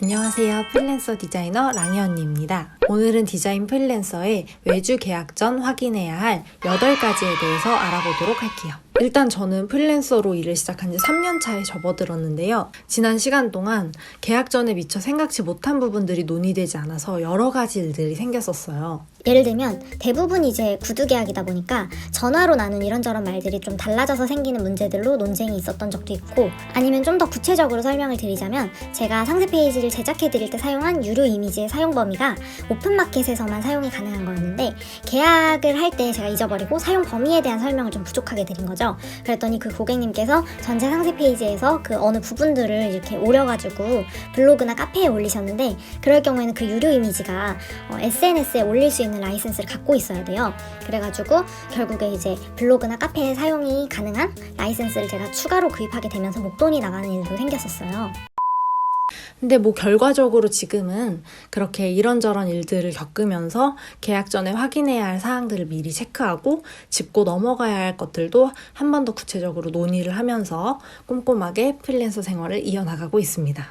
안녕하세요. 프리랜서 디자이너 랑이 언니입니다. 오늘은 디자인 프리랜서의 외주 계약 전 확인해야 할 8가지에 대해서 알아보도록 할게요. 일단 저는 프리랜서로 일을 시작한 지 3년 차에 접어들었는데요. 지난 시간 동안 계약 전에 미처 생각지 못한 부분들이 논의되지 않아서 여러 가지 일들이 생겼었어요. 예를 들면 대부분 이제 구두 계약이다 보니까 전화로 나눈 이런저런 말들이 좀 달라져서 생기는 문제들로 논쟁이 있었던 적도 있고 아니면 좀 더 구체적으로 설명을 드리자면 제가 상세 페이지를 제작해 드릴 때 사용한 유료 이미지의 사용 범위가 오픈마켓에서만 사용이 가능한 거였는데 계약을 할 때 제가 잊어버리고 사용 범위에 대한 설명을 좀 부족하게 드린 거죠. 그랬더니 그 고객님께서 전체 상세 페이지에서 그 어느 부분들을 이렇게 오려가지고 블로그나 카페에 올리셨는데 그럴 경우에는 그 유료 이미지가 SNS에 올릴 수 있는 라이센스를 갖고 있어야 돼요. 그래가지고 결국에 이제 블로그나 카페에 사용이 가능한 라이센스를 제가 추가로 구입하게 되면서 목돈이 나가는 일도 생겼었어요. 근데 뭐 결과적으로 지금은 그렇게 이런저런 일들을 겪으면서 계약 전에 확인해야 할 사항들을 미리 체크하고 짚고 넘어가야 할 것들도 한 번 더 구체적으로 논의를 하면서 꼼꼼하게 프리랜서 생활을 이어나가고 있습니다.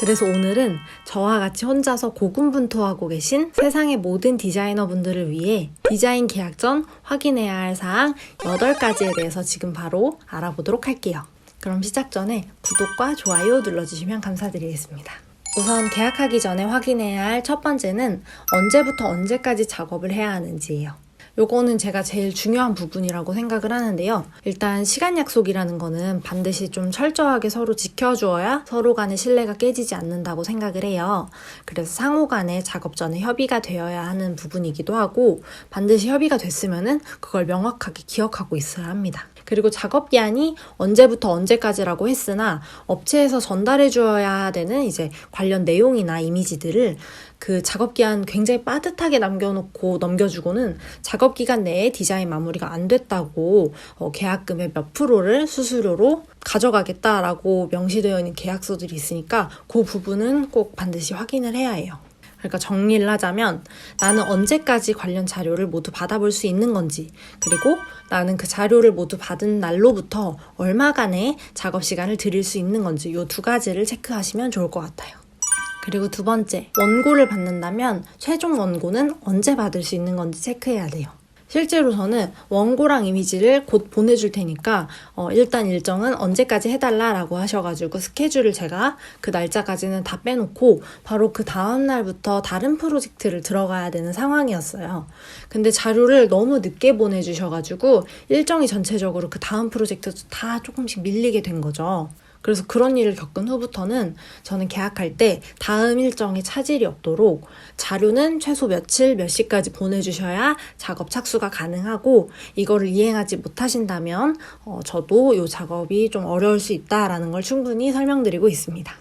그래서 오늘은 저와 같이 혼자서 고군분투하고 계신 세상의 모든 디자이너 분들을 위해 디자인 계약 전 확인해야 할 사항 8가지에 대해서 지금 바로 알아보도록 할게요. 그럼 시작 전에 구독과 좋아요 눌러주시면 감사드리겠습니다. 우선 계약하기 전에 확인해야 할 첫 번째는 언제부터 언제까지 작업을 해야 하는지예요. 요거는 제가 제일 중요한 부분이라고 생각을 하는데요. 일단 시간 약속이라는 거는 반드시 좀 철저하게 서로 지켜주어야 서로 간의 신뢰가 깨지지 않는다고 생각을 해요. 그래서 상호 간에 작업 전에 협의가 되어야 하는 부분이기도 하고 반드시 협의가 됐으면은 그걸 명확하게 기억하고 있어야 합니다. 그리고 작업 기한이 언제부터 언제까지라고 했으나 업체에서 전달해 주어야 되는 이제 관련 내용이나 이미지들을 그 작업 기한 굉장히 빠듯하게 남겨놓고 넘겨주고는 작업 기간 내에 디자인 마무리가 안 됐다고 어, 계약금의 몇 프로를 수수료로 가져가겠다라고 명시되어 있는 계약서들이 있으니까 그 부분은 꼭 반드시 확인을 해야 해요. 그러니까 정리를 하자면 나는 언제까지 관련 자료를 모두 받아볼 수 있는 건지 그리고 나는 그 자료를 모두 받은 날로부터 얼마간의 작업 시간을 드릴 수 있는 건지 이 두 가지를 체크하시면 좋을 것 같아요. 그리고 두 번째, 원고를 받는다면 최종 원고는 언제 받을 수 있는 건지 체크해야 돼요. 실제로 저는 원고랑 이미지를 곧 보내줄 테니까 어, 일단 일정은 언제까지 해달라라고 하셔가지고 스케줄을 제가 그 날짜까지는 다 빼놓고 바로 그 다음 날부터 다른 프로젝트를 들어가야 되는 상황이었어요. 근데 자료를 너무 늦게 보내주셔가지고 일정이 전체적으로 그 다음 프로젝트도 다 조금씩 밀리게 된 거죠. 그래서 그런 일을 겪은 후부터는 저는 계약할 때 다음 일정에 차질이 없도록 자료는 최소 며칠 몇 시까지 보내주셔야 작업 착수가 가능하고 이거를 이행하지 못하신다면 어, 저도 이 작업이 좀 어려울 수 있다라는 걸 충분히 설명드리고 있습니다.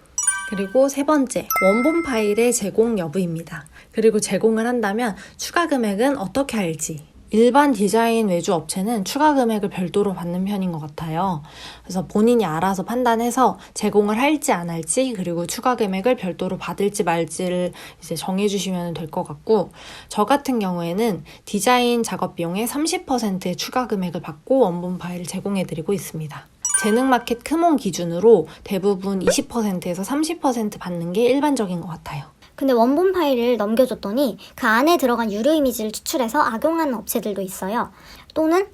그리고 세 번째, 원본 파일의 제공 여부입니다. 그리고 제공을 한다면 추가 금액은 어떻게 할지 일반 디자인 외주 업체는 추가 금액을 별도로 받는 편인 것 같아요. 그래서 본인이 알아서 판단해서 제공을 할지 안 할지 그리고 추가 금액을 별도로 받을지 말지를 이제 정해주시면 될 것 같고 저 같은 경우에는 디자인 작업 비용의 30%의 추가 금액을 받고 원본 파일을 제공해드리고 있습니다. 재능마켓 크몬 기준으로 대부분 20%에서 30% 받는 게 일반적인 것 같아요. 근데 원본 파일을 넘겨줬더니 그 안에 들어간 유료 이미지를 추출해서 악용하는 업체들도 있어요. 또는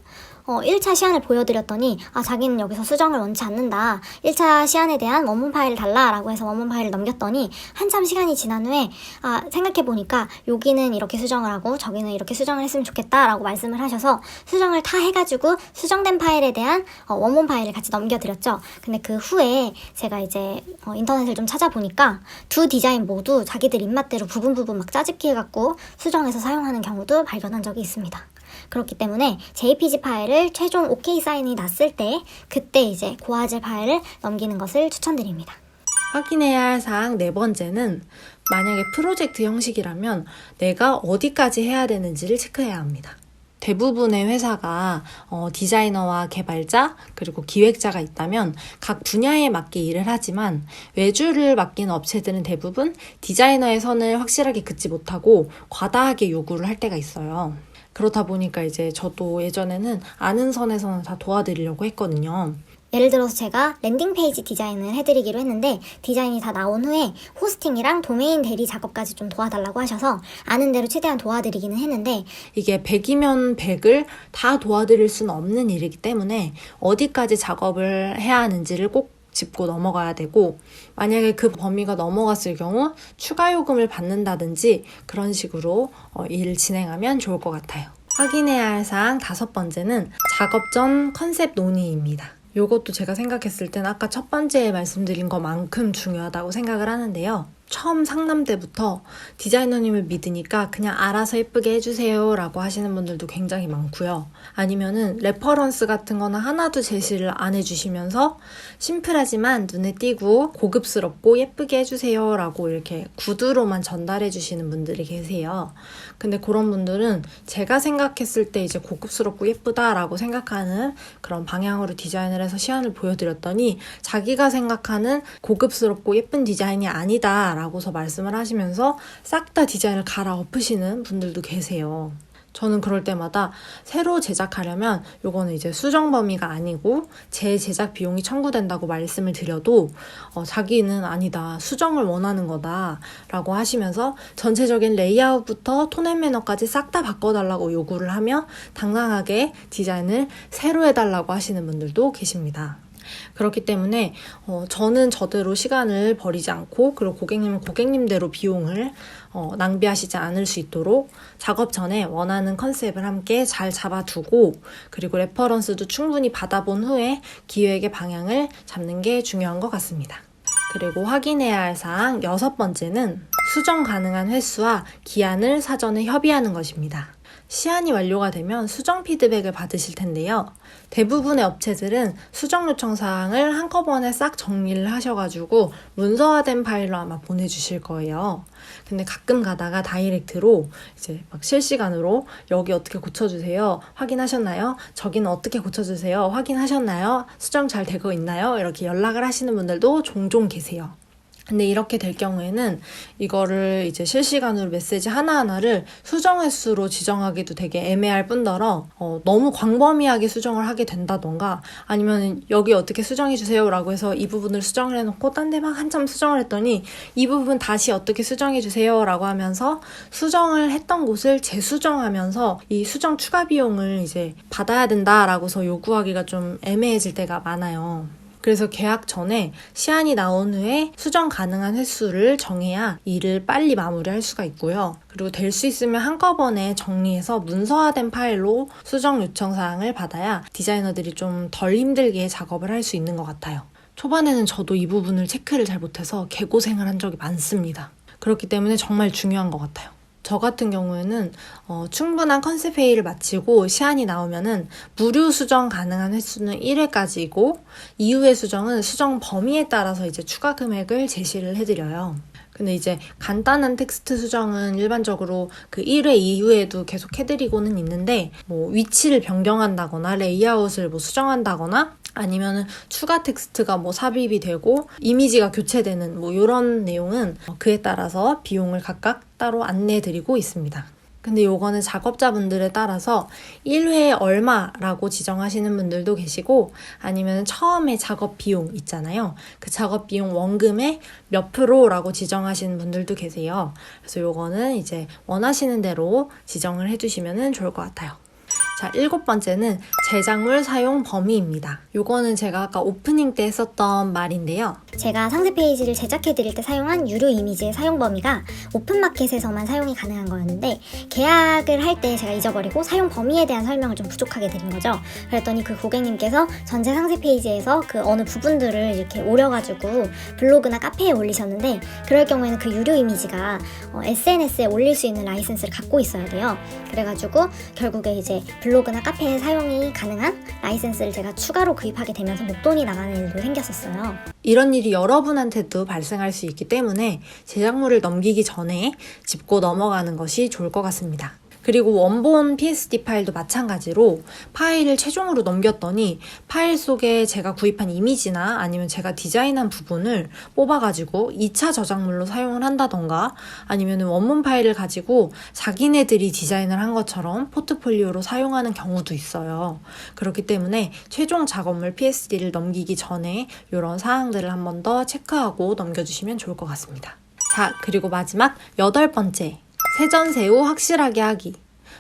어, 1차 시안을 보여드렸더니 아 자기는 여기서 수정을 원치 않는다. 1차 시안에 대한 원본 파일을 달라라고 해서 원본 파일을 넘겼더니 한참 시간이 지난 후에 아 생각해 보니까 여기는 이렇게 수정을 하고 저기는 이렇게 수정을 했으면 좋겠다라고 말씀을 하셔서 수정을 다 해가지고 수정된 파일에 대한 어, 원본 파일을 같이 넘겨드렸죠. 근데 그 후에 제가 이제 어, 인터넷을 좀 찾아보니까 두 디자인 모두 자기들 입맛대로 부분 부분 막 짜집기 해갖고 수정해서 사용하는 경우도 발견한 적이 있습니다. 그렇기 때문에 JPG 파일을 최종 OK 사인이 났을 때 그때 이제 고화질 파일을 넘기는 것을 추천드립니다. 확인해야 할 사항 네 번째는 만약에 프로젝트 형식이라면 내가 어디까지 해야 되는지를 체크해야 합니다. 대부분의 회사가 어, 디자이너와 개발자 그리고 기획자가 있다면 각 분야에 맞게 일을 하지만 외주를 맡긴 업체들은 대부분 디자이너의 선을 확실하게 긋지 못하고 과다하게 요구를 할 때가 있어요. 그렇다 보니까 이제 저도 예전에는 아는 선에서는 다 도와드리려고 했거든요. 예를 들어서 제가 랜딩 페이지 디자인을 해드리기로 했는데 디자인이 다 나온 후에 호스팅이랑 도메인 대리 작업까지 좀 도와달라고 하셔서 아는 대로 최대한 도와드리기는 했는데 이게 100이면 100을 다 도와드릴 수는 없는 일이기 때문에 어디까지 작업을 해야 하는지를 꼭 짚고 넘어가야 되고 만약에 그 범위가 넘어갔을 경우 추가 요금을 받는다든지 그런 식으로 어, 일을 진행하면 좋을 것 같아요. 확인해야 할 사항 다섯 번째는 작업 전 컨셉 논의입니다. 요것도 제가 생각했을 땐 아까 첫 번째에 말씀드린 것만큼 중요하다고 생각을 하는데요. 처음 상담 때부터 디자이너님을 믿으니까 그냥 알아서 예쁘게 해주세요 라고 하시는 분들도 굉장히 많고요. 아니면은 레퍼런스 같은 거나 하나도 제시를 안 해주시면서 심플하지만 눈에 띄고 고급스럽고 예쁘게 해주세요 라고 이렇게 구두로만 전달해 주시는 분들이 계세요. 근데 그런 분들은 제가 생각했을 때 이제 고급스럽고 예쁘다 라고 생각하는 그런 방향으로 디자인을 해서 시안을 보여드렸더니 자기가 생각하는 고급스럽고 예쁜 디자인이 아니다 라고서 말씀을 하시면서 싹 다 디자인을 갈아엎으시는 분들도 계세요. 저는 그럴 때마다 새로 제작하려면 요거는 이제 수정 범위가 아니고 재제작 비용이 청구된다고 말씀을 드려도 어, 자기는 아니다 수정을 원하는 거다라고 하시면서 전체적인 레이아웃부터 톤 앤 매너까지 싹 다 바꿔달라고 요구를 하며 당당하게 디자인을 새로 해달라고 하시는 분들도 계십니다. 그렇기 때문에 어, 저는 저대로 시간을 버리지 않고 그리고 고객님은 고객님대로 비용을 어, 낭비하시지 않을 수 있도록 작업 전에 원하는 컨셉을 함께 잘 잡아두고 그리고 레퍼런스도 충분히 받아본 후에 기획의 방향을 잡는 게 중요한 것 같습니다. 그리고 확인해야 할 사항 여섯 번째는 수정 가능한 횟수와 기한을 사전에 협의하는 것입니다. 시안이 완료가 되면 수정 피드백을 받으실 텐데요. 대부분의 업체들은 수정 요청 사항을 한꺼번에 싹 정리를 하셔가지고 문서화된 파일로 아마 보내주실 거예요. 근데 가끔 가다가 다이렉트로 이제 막 실시간으로 여기 어떻게 고쳐주세요? 확인하셨나요? 저기는 어떻게 고쳐주세요? 확인하셨나요? 수정 잘 되고 있나요? 이렇게 연락을 하시는 분들도 종종 계세요. 근데 이렇게 될 경우에는 이거를 이제 실시간으로 메시지 하나하나를 수정 횟수로 지정하기도 되게 애매할 뿐더러 어, 너무 광범위하게 수정을 하게 된다던가 아니면 여기 어떻게 수정해 주세요라고 해서 이 부분을 수정을 해놓고 딴 데 막 한참 수정을 했더니 이 부분 다시 어떻게 수정해 주세요라고 하면서 수정을 했던 곳을 재수정하면서 이 수정 추가 비용을 이제 받아야 된다라고서 요구하기가 좀 애매해질 때가 많아요. 그래서 계약 전에 시안이 나온 후에 수정 가능한 횟수를 정해야 일을 빨리 마무리할 수가 있고요. 그리고 될 수 있으면 한꺼번에 정리해서 문서화된 파일로 수정 요청 사항을 받아야 디자이너들이 좀 덜 힘들게 작업을 할 수 있는 것 같아요. 초반에는 저도 이 부분을 체크를 잘 못해서 개고생을 한 적이 많습니다. 그렇기 때문에 정말 중요한 것 같아요. 저 같은 경우에는 어, 충분한 컨셉 회의를 마치고 시안이 나오면은 무료 수정 가능한 횟수는 1회까지이고 이후의 수정은 수정 범위에 따라서 이제 추가 금액을 제시를 해드려요. 근데 이제 간단한 텍스트 수정은 일반적으로 그 1회 이후에도 계속 해드리고는 있는데 뭐 위치를 변경한다거나 레이아웃을 뭐 수정한다거나 아니면은 추가 텍스트가 뭐 삽입이 되고 이미지가 교체되는 뭐 이런 내용은 그에 따라서 비용을 각각 따로 안내해 드리고 있습니다. 근데 요거는 작업자분들에 따라서 1회에 얼마라고 지정하시는 분들도 계시고 아니면 처음에 작업 비용 있잖아요. 그 작업 비용 원금의 몇 프로라고 지정하시는 분들도 계세요. 그래서 요거는 이제 원하시는 대로 지정을 해주시면 좋을 것 같아요. 자, 일곱 번째는 제작물 사용 범위입니다. 요거는 제가 아까 오프닝 때 했었던 말인데요. 제가 상세 페이지를 제작해 드릴 때 사용한 유료 이미지의 사용 범위가 오픈마켓에서만 사용이 가능한 거였는데 계약을 할 때 제가 잊어버리고 사용 범위에 대한 설명을 좀 부족하게 드린 거죠. 그랬더니 그 고객님께서 전체 상세 페이지에서 그 어느 부분들을 이렇게 오려가지고 블로그나 카페에 올리셨는데 그럴 경우에는 그 유료 이미지가 어, SNS에 올릴 수 있는 라이센스를 갖고 있어야 돼요. 그래가지고 결국에 이제 블 로그나 카페에 사용이 가능한 라이센스를 제가 추가로 구입하게 되면서 목돈이 나가는 일도 생겼었어요. 이런 일이 여러분한테도 발생할 수 있기 때문에 제작물을 넘기기 전에 짚고 넘어가는 것이 좋을 것 같습니다. 그리고 원본 PSD 파일도 마찬가지로 파일을 최종으로 넘겼더니 파일 속에 제가 구입한 이미지나 아니면 제가 디자인한 부분을 뽑아가지고 2차 저작물로 사용을 한다던가 아니면 원본 파일을 가지고 자기네들이 디자인을 한 것처럼 포트폴리오로 사용하는 경우도 있어요. 그렇기 때문에 최종 작업물 PSD를 넘기기 전에 이런 사항들을 한 번 더 체크하고 넘겨주시면 좋을 것 같습니다. 자, 그리고 마지막 여덟 번째. 세전세 후 확실하게 하기.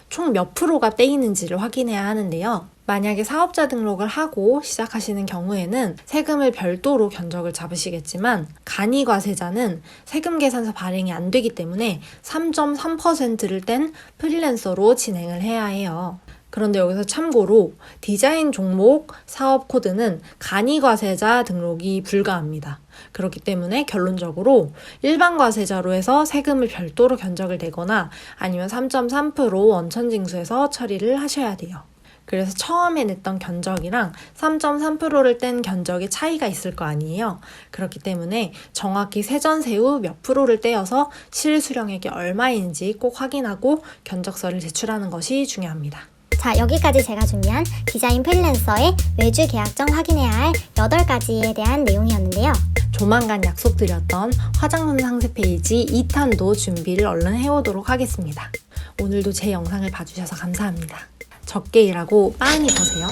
총 몇 프로가 떼이는지를 확인해야 하는데요. 만약에 사업자 등록을 하고 시작하시는 경우에는 세금을 별도로 견적을 잡으시겠지만 간이 과세자는 세금 계산서 발행이 안 되기 때문에 3.3%를 뗀 프리랜서로 진행을 해야 해요. 그런데 여기서 참고로 디자인 종목 사업 코드는 간이 과세자 등록이 불가합니다. 그렇기 때문에 결론적으로 일반 과세자로 해서 세금을 별도로 견적을 내거나 아니면 3.3% 원천징수해서 처리를 하셔야 돼요. 그래서 처음에 냈던 견적이랑 3.3%를 뗀 견적의 차이가 있을 거 아니에요. 그렇기 때문에 정확히 세전세 후 몇 프로를 떼어서 실수령액이 얼마인지 꼭 확인하고 견적서를 제출하는 것이 중요합니다. 자, 여기까지 제가 준비한 디자인 프리랜서의 외주 계약정 확인해야 할 8가지에 대한 내용이었는데요. 조만간 약속드렸던 화장품 상세 페이지 2탄도 준비를 얼른 해오도록 하겠습니다. 오늘도 제 영상을 봐주셔서 감사합니다. 적게 일하고 많이 버세요.